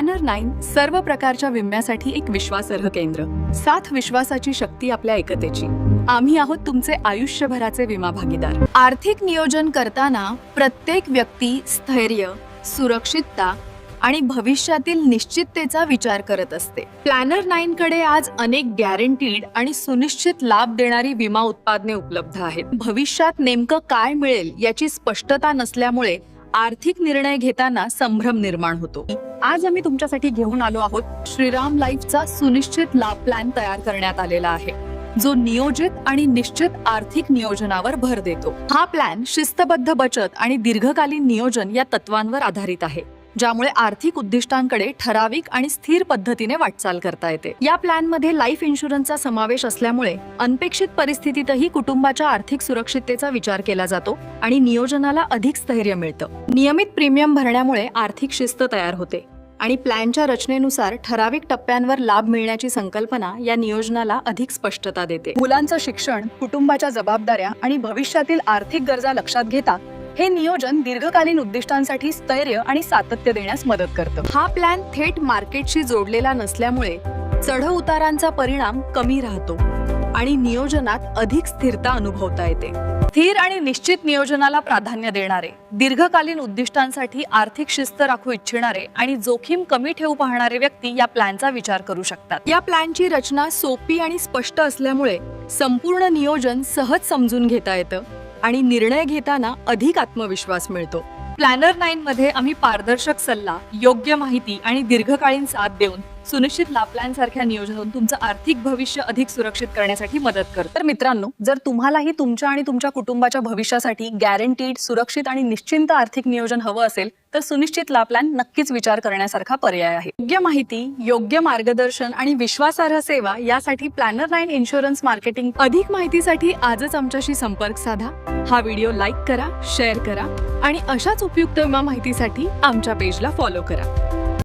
Planar nine सर्व प्रकारच्या विम्यासाठी एक विश्वासार्ह केंद्र. साथ विश्वासाची शक्ती आपल्या एकतेची. आम्ही आहोत तुमचे आयुष्यभराचे विमा भागीदार. आर्थिक नियोजन करताना प्रत्येक व्यक्ती स्थैर्य सुरक्षितता आणि भविष्यातील निश्चिततेचा विचार करत असते. प्लॅनर नाईन कडे आज अनेक गॅरंटीड आणि सुनिश्चित लाभ देणारी विमा उत्पादने उपलब्ध आहेत. भविष्यात नेमकं काय मिळेल याची स्पष्टता नसल्यामुळे आर्थिक निर्णय घेताना संभ्रम निर्माण होतो. आज आम्ही तुमच्यासाठी घेऊन आलो आहोत श्रीराम लाईफचा सुनिश्चित लाभ प्लॅन तयार करण्यात आलेला आहे. जो नियोजित आणि निश्चित आर्थिक नियोजनावर भर देतो. हा प्लॅन शिस्तबद्ध बचत आणि दीर्घकालीन नियोजन या तत्वांवर आधारित आहे. ज्यामुळे आर्थिक उद्दिष्टांकडे ठराविक आणि स्थिर पद्धतीने वाटचाल करता येते. या प्लॅनमध्ये लाईफ इन्शुरन्सचा समावेश असल्यामुळे अनपेक्षित परिस्थितीतही कुटुंबाच्या आर्थिक सुरक्षिततेचा विचार केला जातो आणि नियोजनाला अधिक स्थैर्य मिळतं. नियमित प्रीमियम भरण्यामुळे आर्थिक शिस्त तयार होते आणि प्लॅनच्या रचनेनुसार ठराविक टप्प्यांवर लाभ मिळण्याची संकल्पना या नियोजनाला अधिक स्पष्टता देते. मुलांचं शिक्षण कुटुंबाच्या जबाबदाऱ्या आणि भविष्यातील आर्थिक गरजा लक्षात घेता हे नियोजन दीर्घकालीन उद्दिष्टांसाठी स्थैर्य आणि सातत्य देण्यास मदत करतं. हा प्लॅन थेट मार्केटशी जोडलेला नसल्यामुळे चढ उतारांचा परिणाम कमी राहतो आणि नियोजनात अधिक स्थिरता अनुभवता येते. स्थिर आणि निश्चित नियोजनाला प्राधान्य देणारे दीर्घकालीन उद्दिष्टांसाठी आर्थिक शिस्त राखू इच्छिणारे आणि जोखीम कमी ठेवू पाहणारे व्यक्ती या प्लॅनचा विचार करू शकतात. या प्लॅनची रचना सोपी आणि स्पष्ट असल्यामुळे संपूर्ण नियोजन सहज समजून घेता येतं. आणि निर्णय घेताना अधिक आत्मविश्वास मिळतो. प्लॅनर नाईन मध्ये आम्ही पारदर्शक सल्ला योग्य माहिती आणि दीर्घकालीन साथ देऊन सुनिश्चित लाभलांसारख्या सारख्या नियोजनातून तुमचं आर्थिक भविष्य अधिक सुरक्षित करण्यासाठी मदत कर तर मित्रांनो जर तुम्हालाही तुमच्या आणि तुमच्या कुटुंबाच्या भविष्यासाठी गॅरंटीड सुरक्षित आणि निश्चिंत आर्थिक नियोजन हवं असेल तर सुनिश्चित लाभ नक्कीच विचार करण्यासारखा पर्याय आहे. योग्य माहिती योग्य मार्गदर्शन आणि विश्वासार्ह सेवा यासाठी प्लॅनर नाईन इन्शुरन्स मार्केटिंग अधिक माहितीसाठी आजच आमच्याशी संपर्क साधा. हा व्हिडिओ लाईक करा शेअर करा आणि अशाच उपयुक्त विमा माहितीसाठी आमच्या पेजला फॉलो करा.